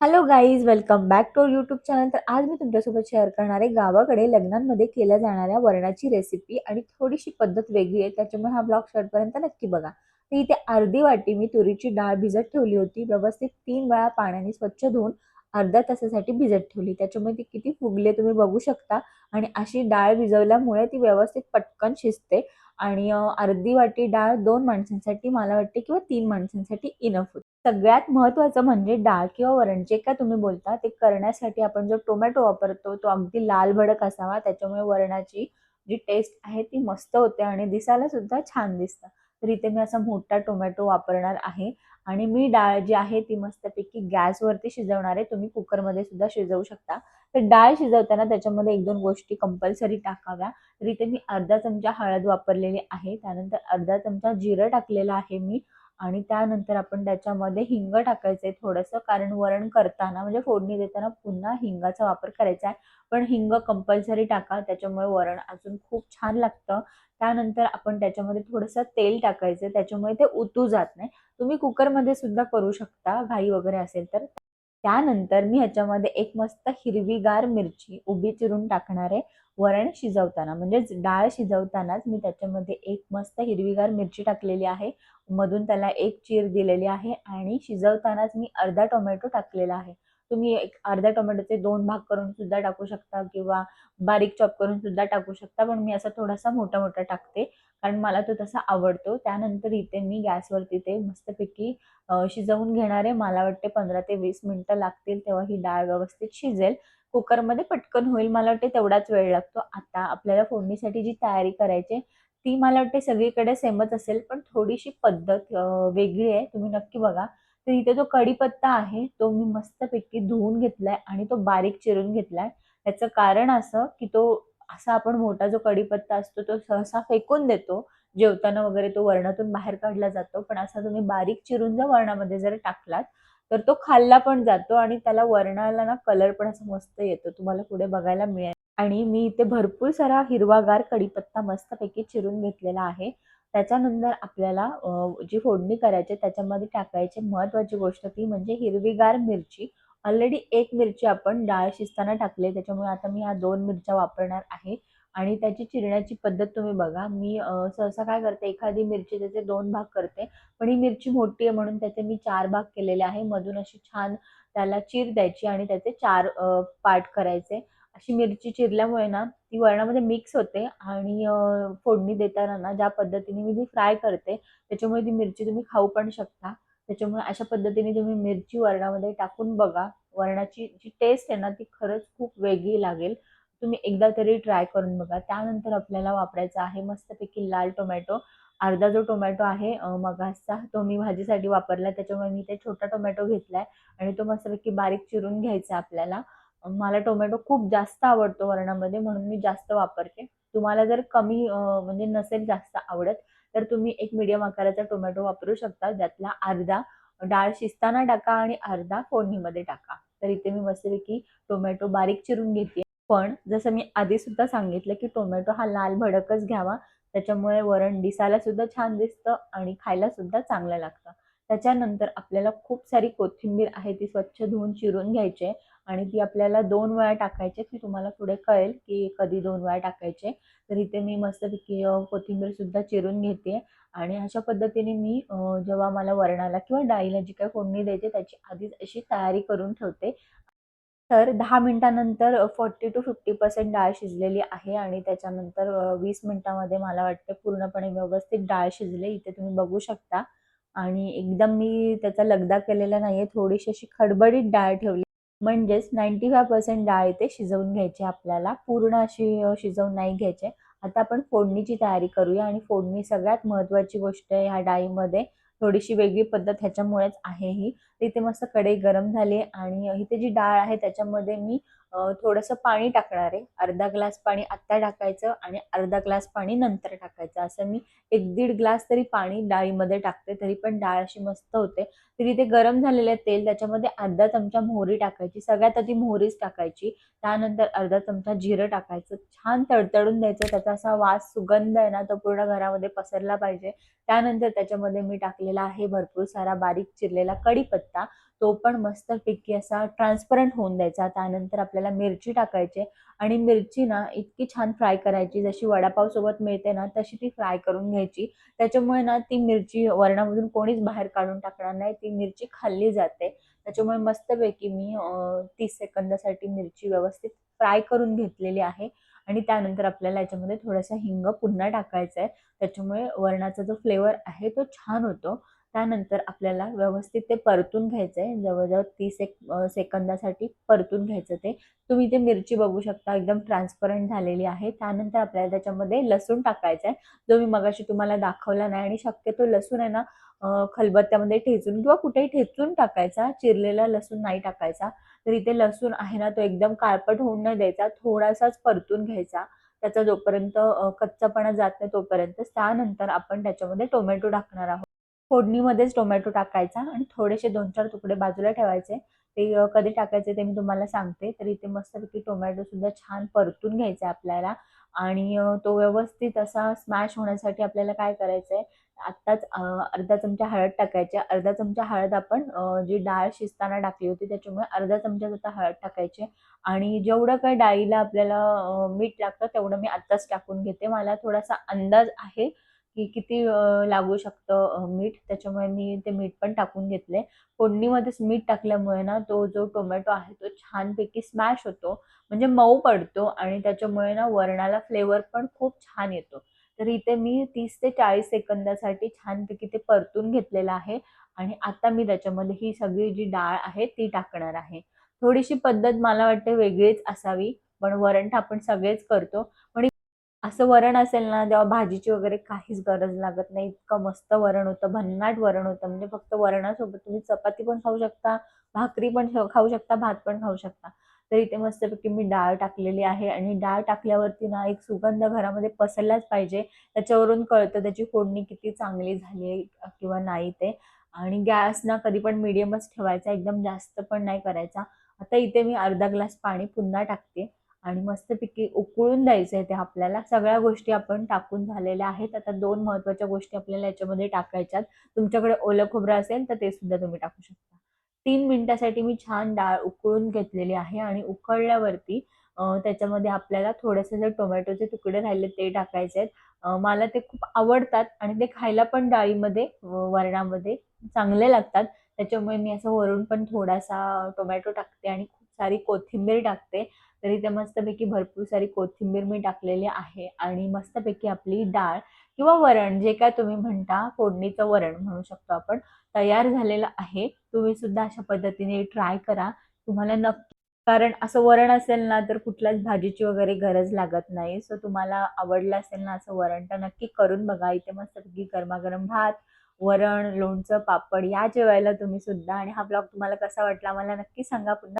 Hello guys welcome back to YouTube channel तर आज मी तुमच्यासोबत शेअर करणार आहे गावाकडे लग्नांमध्ये केल्या जाणाऱ्या वरणाची रेसिपी आणि थोडीशी पद्धत वेगळी आहे. त्याच्यामुळे हा ब्लॉग शर्टपर्यंत नक्की बघा. तर इथे अर्धी वाटी मी तुरीची डाळ भिजत ठेवली होती. व्यवस्थित तीन वेळा पाण्याने स्वच्छ धुवून अर्ध्या तासासाठी भिजत ठेवली. त्याच्यामुळे ती किती फुगले तुम्ही बघू शकता. आणि अशी डाळ भिजवल्यामुळे ती व्यवस्थित पटकन शिजते. आणि अर्धी वाटी डाळ दोन माणसांसाठी मला वाटते किंवा तीन माणसांसाठी इनफ होते. सगळ्यात महत्त्वाचं म्हणजे डाळ किंवा वरण जे काय तुम्ही बोलता ते करण्यासाठी आपण जो टोमॅटो वापरतो तो अगदी लाल भडक असावा. त्याच्यामुळे वरणाची जी टेस्ट आहे ती मस्त होते आणि दिसायला सुद्धा छान दिसतं. तर इथे मी असा मोठा टोमॅटो वापरणार आहे. आणि मी डाळ जी आहे ती मस्तपैकी गॅसवरती शिजवणार आहे. तुम्ही कुकरमध्ये सुद्धा शिजवू शकता. तर डाळ शिजवताना त्याच्यामध्ये एक दोन गोष्टी कंपल्सरी टाकाव्या. तर इथे मी अर्धा चमचा हळद वापरलेली आहे. त्यानंतर अर्धा चमचा जिरं टाकलेलं आहे मी. आणि त्यानंतर आपण त्याच्यामध्ये हिंग टाकायचं आहे थोडंसं कारण वरण करताना म्हणजे फोडणी देताना पुन्हा हिंगाचा वापर करायचा आहे. पण हिंग कंपल्सरी टाका त्याच्यामुळे वरण अजून खूप छान लागतं. त्यानंतर आपण त्याच्यामध्ये थोडंसं तेल टाकायचं त्याच्यामुळे ते उतू जात नाही. तुम्ही कुकरमध्ये सुद्धा करू शकता घाई वगैरे असेल तर. त्यानंतर मी ह्याच्यामध्ये एक मस्त हिरवीगार मिरची उभी चिरून टाकणार आहे वरण शिजवताना. म्हणजेच डाळ शिजवतानाच मी त्याच्यामध्ये एक मस्त हिरवीगार मिरची टाकलेली आहे. मधून त्याला एक चीर दिलेली आहे आणि शिजवतानाच मी अर्धा टोमॅटो टाकलेला आहे. तुम्ही एक अर्ध्या टोमॅटोचे दोन भाग करून सुद्धा टाकू शकता किंवा बारीक चॉप करून सुद्धा टाकू शकता पण मी असा थोडासा मोठा मोठा टाकते. कारण मला तो तसा आवडतो. त्यानंतर इथे मी गॅसवरती ते मस्तपैकी शिजवून घेणार आहे. मला वाटते पंधरा ते वीस मिनिटं लागतील तेव्हा ही डाळ व्यवस्थित शिजेल. कुकरमध्ये पटकन होईल मला वाटते तेवढाच वेळ लागतो. आता आपल्याला फोडणीसाठी जी तयारी करायची ती मला वाटते सगळीकडे सेमच असेल पण थोडीशी पद्धत वेगळी आहे. तुम्ही नक्की बघा. तर इथे जो कढीपत्ता आहे तो मी मस्तपैकी धुवून घेतलाय आणि तो बारीक चिरून घेतलाय. त्याचं कारण असं की तो असा आपण मोठा जो कढीपत्ता असतो तो सहसा फेकून देतो. जेवताना वगैरे तो वरणातून बाहेर काढला जातो पण असा तुम्ही बारीक चिरून जर वरणामध्ये जर टाकलात तर तो खाल्ला पण जातो आणि त्याला वरणाला ना कलर पण असा मस्त येतो. तुम्हाला पुढे बघायला मिळेल. आणि मी इथे भरपूर सारा हिरवागार कढीपत्ता मस्तपैकी चिरून घेतलेला आहे. त्याच्यानंतर आपल्याला जी फोडणी करायची त्याच्यामध्ये टाकायची महत्त्वाची गोष्ट ती म्हणजे हिरवीगार मिरची. ऑलरेडी एक मिरची आपण डाळ शिजताना टाकली त्याच्यामुळे आता मी ह्या दोन मिरच्या वापरणार आहे. आणि त्याची चिरण्याची पद्धत तुम्ही बघा. मी सहसा काय करते एखादी मिरची त्याचे दोन भाग करते. पण ही मिरची मोठी आहे म्हणून त्याचे मी चार भाग केलेले आहे. मधून अशी छान त्याला चीर द्यायची आणि त्याचे चार पार्ट करायचे. अशी मिरची चिरल्यामुळे ना ती वरणामध्ये मिक्स होते आणि फोडणी देताना ना ज्या पद्धतीने मी ती फ्राय करते त्याच्यामुळे ती मिरची तुम्ही खाऊ पण शकता. त्याच्यामुळे अशा पद्धतीने तुम्ही मिरची वरणामध्ये टाकून बघा. वरणाची जी टेस्ट आहे ना ती खरंच खूप वेगळी लागेल. तुम्ही एकदा तरी ट्राय करून बघा. त्यानंतर आपल्याला वापरायचा आहे मस्तपैकी लाल टोमॅटो अर्धा जो टोमॅटो आहे अ, मगासचा तो मी भाजीसाठी वापरला त्याच्यामुळे मी ते छोटा टोमॅटो घेतलाय आणि तो मस्तपैकी बारीक चिरून घ्यायचा आपल्याला. मला टोमॅटो खूप जास्त आवडतो वरणामध्ये म्हणून मी जास्त वापरते. तुम्हाला जर कमी म्हणजे नसेल जास्त आवडत तर तुम्ही एक मीडियम आकाराचा टोमॅटो वापरू शकता ज्यातला अर्धा डाळ शिजताना टाका आणि अर्धा फोडणीमध्ये टाका. तर इथे मी मस्तपैकी टोमॅटो बारीक चिरून घेते. पण जसं मी आधी सुद्धा सांगितलं की टोमॅटो हा लाल भडकच घ्यावा त्याच्यामुळे वरण दिसायला सुद्धा छान दिसतं आणि खायला सुद्धा चांगलं लागतं. त्याच्यानंतर आपल्याला खूप सारी कोथिंबीर आहे ती स्वच्छ धुवून चिरून घ्यायची आहे. आणि ती आपल्याला दोन वेळा टाकायची की तुम्हाला पुढे कळेल की कधी दोन वेळा टाकायचे. तर इथे मी मस्तपैकी कोथिंबीरसुद्धा कोथिंबीर सुद्धा चिरून घेते. आणि अशा पद्धतीने मी जेव्हा मला वरणाला किंवा डाळीला जी काही फोडणी द्यायची त्याची आधीच अशी तयारी करून ठेवते. तर दहा मिनिटानंतर फोर्टी टू फिफ्टी पर्सेंट डाळ शिजलेली आहे आणि त्याच्यानंतर वीस मिनिटामध्ये मला वाटते पूर्णपणे व्यवस्थित डाळ शिजले. इथे तुम्ही बघू शकता. आणि एकदम मी त्याचा लगदा केलेला नाहीये. थोडीशी अशी खडबडीत डाळ ठेवली म्हणजेच नाईंटी फाय पर्सेंट डाळ इथे शिजवून घ्यायची आपल्याला. पूर्ण अशी शिजवून नाही घ्यायचे आता आपण फोडणीची तयारी करूया आणि फोडणी सगळ्यात महत्त्वाची गोष्ट आहे ह्या डाळीमध्ये. थोडीशी वेगळी पद्धत ह्याच्यामुळेच आहे ही. इथे मस्त कढई गरम झाली आणि इथे जी डाळ आहे त्याच्यामध्ये मी थोडंसं पाणी टाकणार आहे. अर्धा ग्लास पाणी आत्ता टाकायचं आणि अर्धा ग्लास पाणी नंतर टाकायचं. असं मी एक दीड ग्लास तरी पाणी डाळीमध्ये टाकते तरी पण डाळ अशी मस्त होते. तरी ते गरम झालेलं तेल त्याच्यामध्ये अर्धा चमचा मोहरी टाकायची. सगळ्यात आधी मोहरीच टाकायची. त्यानंतर अर्धा चमचा जिरं टाकायचं. छान तडतडून द्यायचं. त्याचा असा वास सुगंध आहे ना तो पूर्ण घरामध्ये पसरला पाहिजे. त्यानंतर त्याच्यामध्ये मी टाकलेला आहे भरपूर सारा बारीक चिरलेला कढीपत्ता. तो पण मस्तपैकी असा ट्रान्सपरंट होऊन द्यायचा. त्यानंतर आपल्याला मिरची टाकायची आणि मिरची ना इतकी छान फ्राय करायची. जशी वडापावसोबत मिळते ना तशी ती फ्राय करून घ्यायची. त्याच्यामुळे ना ती मिरची वरणामधून कोणीच बाहेर काढून टाकणार नाही. ती मिरची खाल्ली जाते. त्याच्यामुळे मस्तपैकी मी तीस सेकंदासाठी मिरची व्यवस्थित फ्राय करून घेतलेली आहे. आणि त्यानंतर आपल्याला याच्यामध्ये थोडासा हिंग पुन्हा टाकायचा आहे त्याच्यामुळे वरणाचा जो फ्लेवर आहे तो छान होतो. त्यानंतर आपल्याला व्यवस्थित ते परतून घ्यायचं आहे जवळजवळ तीस एक सेकंदासाठी परतून घ्यायचं ते. तुम्ही ते मिरची बघू शकता एकदम ट्रान्सपरंट झालेली आहे. त्यानंतर आपल्याला त्याच्यामध्ये लसूण टाकायचा आहे जो मी मगाशी तुम्हाला दाखवला नाही आणि शक्यतो लसूण आहे ना खलबत्त्यामध्ये ठेचून किंवा कुठेही ठेचून टाकायचा चिरलेला लसूण नाही टाकायचा. तर इथे लसूण आहे ना तो एकदम काळपट होऊन नाही द्यायचा. थोडासाच परतून घ्यायचा. त्याचा जोपर्यंत कच्चापणा जात नाही तोपर्यंत त्यानंतर आपण त्याच्यामध्ये टोमॅटो टाकणार आहोत. फोडणीमध्येच टोमॅटो टाकायचा आणि थोडेसे दोन चार तुकडे बाजूला ठेवायचे. ते कधी टाकायचे ते मी तुम्हाला सांगते. तर इथे मस्तपैकी टोमॅटो सुद्धा छान परतून घ्यायचा आपल्याला आणि तो व्यवस्थित असा स्मॅश होण्यासाठी आपल्याला काय करायचं आहे आत्ताच अर्धा चमचा हळद टाकायची. अर्धा चमचा हळद आपण जी डाळ शिजताना टाकली होती त्याच्यामुळे अर्धा चमचा आता हळद टाकायची. आणि जेवढं काय डाळीला आपल्याला मीठ लागतं तेवढं मी आत्ताच टाकून घेते. मला थोडासा अंदाज आहे की किती लागू शकतं मीठ. त्याच्यामुळे मी ते मीठ पण टाकून घेतले फोडणीमध्येच मीठ टाकल्यामुळे ना तो जो टोमॅटो आहे तो छानपैकी स्मॅश होतो. म्हणजे मऊ पडतो आणि त्याच्यामुळे ना वरणाला फ्लेवर पण खूप छान येतो. तर इथे मी तीस ते चाळीस सेकंदासाठी छानपैकी ते परतून घेतलेलं आहे आणि आता मी त्याच्यामध्ये ही सगळी जी डाळ आहे ती टाकणार आहे. थोडीशी पद्धत मला वाटते वेगळीच असावी. पण वरण आपण सगळेच करतो. पण असं वरण असेल ना तेव्हा भाजीची वगैरे काहीच गरज लागत नाही. इतकं मस्त वरण होतं भन्नाट वरण होतं. म्हणजे फक्त वरणासोबत तुम्ही चपाती पण खाऊ शकता भाकरी पण खाऊ शकता भात पण खाऊ शकता. तर इथे मस्तपैकी मी डाळ टाकलेली आहे आणि डाळ टाकल्यावरती ना एक सुगंध घरामध्ये पसरलाच पाहिजे. त्याच्यावरून कळतं त्याची फोडणी किती चांगली झाली आहे किंवा नाही ते. आणि गॅस ना कधी पण मिडियमच ठेवायचा एकदम जास्त पण नाही करायचा. आता इथे मी अर्धा ग्लास पाणी पुन्हा टाकते. आणि मस्तपैकी उकळून द्यायचं आहे ते आपल्याला. सगळ्या गोष्टी आपण टाकून झालेल्या आहेत. आता दोन महत्त्वाच्या गोष्टी आपल्याला याच्यामध्ये टाकायच्यात. तुमच्याकडे ओलं खोबरं असेल तर ते सुद्धा तुम्ही टाकू शकता. तीन मिनिटासाठी मी छान डाळ उकळून घेतलेली आहे आणि उकळल्यावरती त्याच्यामध्ये आपल्याला थोडेसे जर टोमॅटोचे तुकडे राहिले ते टाकायचे आहेत. मला ते खूप आवडतात आणि ते खायला पण डाळीमध्ये वरणामध्ये चांगले लागतात. त्याच्यामुळे मी असं वरून पण थोडासा टोमॅटो टाकते आणि खूप सारी कोथिंबीर टाकते. तरी ते मस्तपैकी भरपूर सारी कोथिंबीर मी टाकलेली आहे आणि मस्तपैकी आपली डाळ किंवा वरण जे काय तुम्ही म्हणता फोडणीचं वरण म्हणू शकतो आपण तयार झालेलं आहे. तुम्ही सुद्धा अशा पद्धतीने ट्राय करा. तुम्हाला नक्की कारण असं वरण असेल ना तर कुठल्याच भाजीची वगैरे गरज लागत नाही. सो तुम्हाला आवडलं असेल ना असं वरण तर नक्की करून बघा. इथे मस्तपैकी गरमागरम भात वरण लोणचं पापड या जेवायला तुम्ही सुद्धा. आणि हा ब्लॉग तुम्हाला कसा वाटला मला नक्की सांगा पुन्हा.